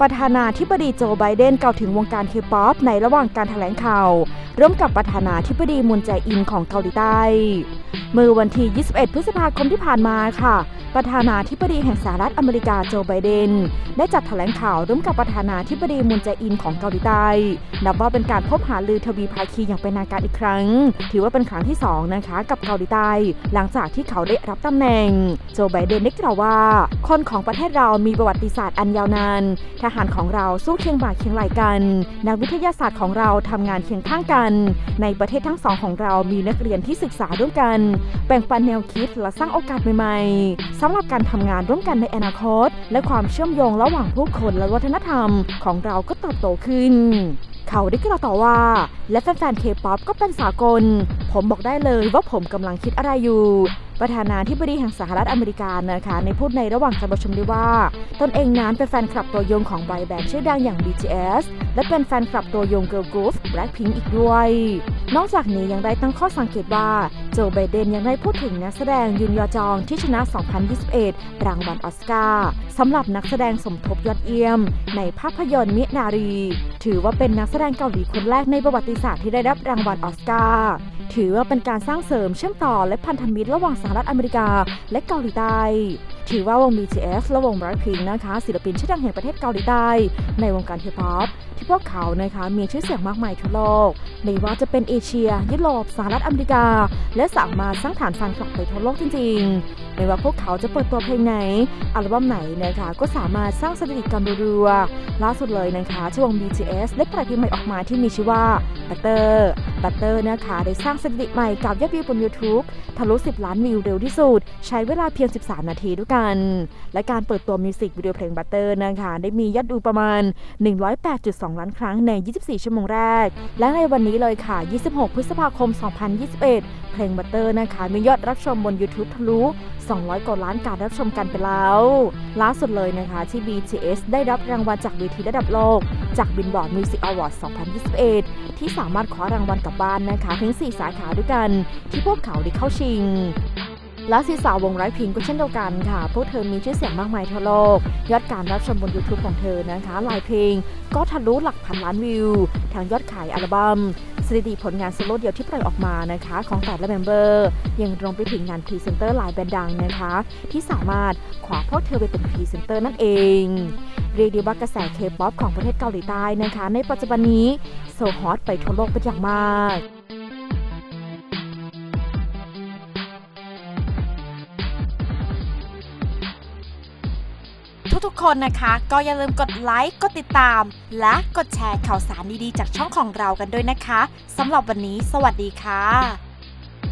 ประธานาธิบดีโจไบเดนกล่าวถึงวงการเคป๊อปในระหว่างการแถลงข่าวร่วมกับประธานาธิบดีมุนแจอินของเกาหลีใต้ เมื่อวันที่ 21 พฤษภาคมที่ผ่านมาค่ะ ประธานาธิบดีแห่งสหรัฐอเมริกาโจไบเดน ได้จัดแถลงข่าวร่วมกับประธานาธิบดีมุนแจอินของเกาหลีใต้นับว่าเป็นการพบหาลือทวีภาคีอย่างเป็นทางการอีกครั้ง ถือว่าเป็นครั้งที่สองนะคะ กับเกาหลีใต้ หลังจากที่เขาได้รับตำแหน่ง โจไบเดนได้กล่าวว่า คนของประเทศเรามีประวัติศาสตร์อันยาวนาน ทหารของเราสู้เคียงบ่าเคียงไหลกัน นักวิทยาศาสตร์ของเราทำงานเคียงข้างกัน ในประเทศทั้งสองของเรามีนักเรียนที่ศึกษาร่วมกัน แบ่งปันแนวคิดและสร้างโอกาสใหม่ๆสำหรับการทำงานร่วมกันในอนาคต และความเชื่อมโยงระหว่างผู้คนและวัฒนธรรมของเราก็เติบโตขึ้นเขาได้กล่าวต่อว่า และแฟนๆเคป๊อปก็เป็นสากล ผมบอกได้เลยว่าผมกำลังคิดอะไรอยู่ ประธานาธิบดีแห่งสหรัฐอเมริกานะคะในพูดในระหว่างการประชุมด้วยว่า ตนเองนั้นเป็นแฟนคลับตัวยงของไบแบนด์ชื่อดังอย่าง BTS และเป็นแฟนคลับตัวยง Girl Group Blackpink อีกด้วย นอกจากนี้ยังได้ตั้งข้อสังเกตว่า โจไบเดนยังได้พูดถึงนักแสดงยุนยอจองที่ชนะ 2021 รางวัลออสการ์สำหรับนักแสดงสมทบยอดเยี่ยม ในภาพยนตร์มินารี ถือว่าเป็นนักแสดงเกาหลีคนแรกในประวัติศาสตร์ที่ได้รับรางวัลออสการ์ถือว่าเป็นการสร้างเสริมเชื่อมต่อและพันธมิตรระหว่างสหรัฐอเมริกาและเกาหลีใต้ ถือว่าวง BTS และวง Blackpink นะคะศิลปินชื่อดังแห่งประเทศเกาหลีใต้ในวงการเคป๊อปที่พวกเขานะคะมีชื่อเสียงมากมายทั่วโลกไม่ว่าจะเป็นเอเชีย ยุโรปสหรัฐอเมริกา และสามารถสร้างฐานแฟนคลับไปทั่วโลกจริงๆ ไม่ว่าพวกเขาจะเปิดตัวเพลงไหน อัลบั้มไหนนะคะก็สามารถสร้างสถิติการดูรัวๆล่าสุดเลยนะคะช่วง BTS ได้ปล่อยเพลงใหม่ออกมาที่มีชื่อว่า Butter Butter นะคะ ได้สร้างสถิติใหม่กับยอดวิวบน YouTube ทะลุ 10 ล้านวิวเร็วที่สุด ใช้เวลาเพียง 13 นาทีด้วยกัน และการเปิดตัวมิวสิกวิดีโอเพลง Butter นะคะ ได้มียอดดูประมาณ 108.2 ล้านครั้งใน 24 ชั่วโมงแรก และในวันนี้เลยค่ะ 26 พฤษภาคม 2021 เพลง Butter นะคะ มียอดรับชมบน YouTube ทะลุ 200 กว่าล้านการรับชมกันไปแล้วล่าสุดเลยนะคะที่ BTS ได้รับรางวัลจากเวทีระดับโลก จาก Billboard Music Awards 2021 ที่สามารถคว้ารางวัลกับบ้านนะคะถึง 4 สาขาด้วยกันที่พวกเขาได้เข้าชิงและสีสาววงไร้พิงก็เช่นเดียวกันค่ะ พวกเธอมีชื่อเสียงมากมายทั่วโลก ยอดการรับชมบน YouTube ของเธอนะคะหลายเพลง ก็ทะลุหลักพันล้านวิว ทางยอดขายอัลบัม้มสถิติผลงานโซโล่เดียวที่ปล่อยออกมานะคะ ของแต่ละเมมเบอร์ ยังรวมไปถึงงานพรีเซนเตอร์หลายแบรนด์ดังนะคะ ที่สามารถขวาพวกเธอไปเป็นพรีเซนเตอร์นั่นเอง เรียกได้ว่ากระแสเคป๊อปของประเทศเกาหลีใต้นะคะ ในปัจจุบันนี้โซฮอตไปทั่วโลกเป็นอย่างมากทุกๆ คนนะคะ ก็อย่าลืมกดไลค์ กดติดตาม และกดแชร์ข่าวสารดีๆ จากช่องของเรากันด้วยนะคะสำหรับวันนี้ สวัสดีค่ะ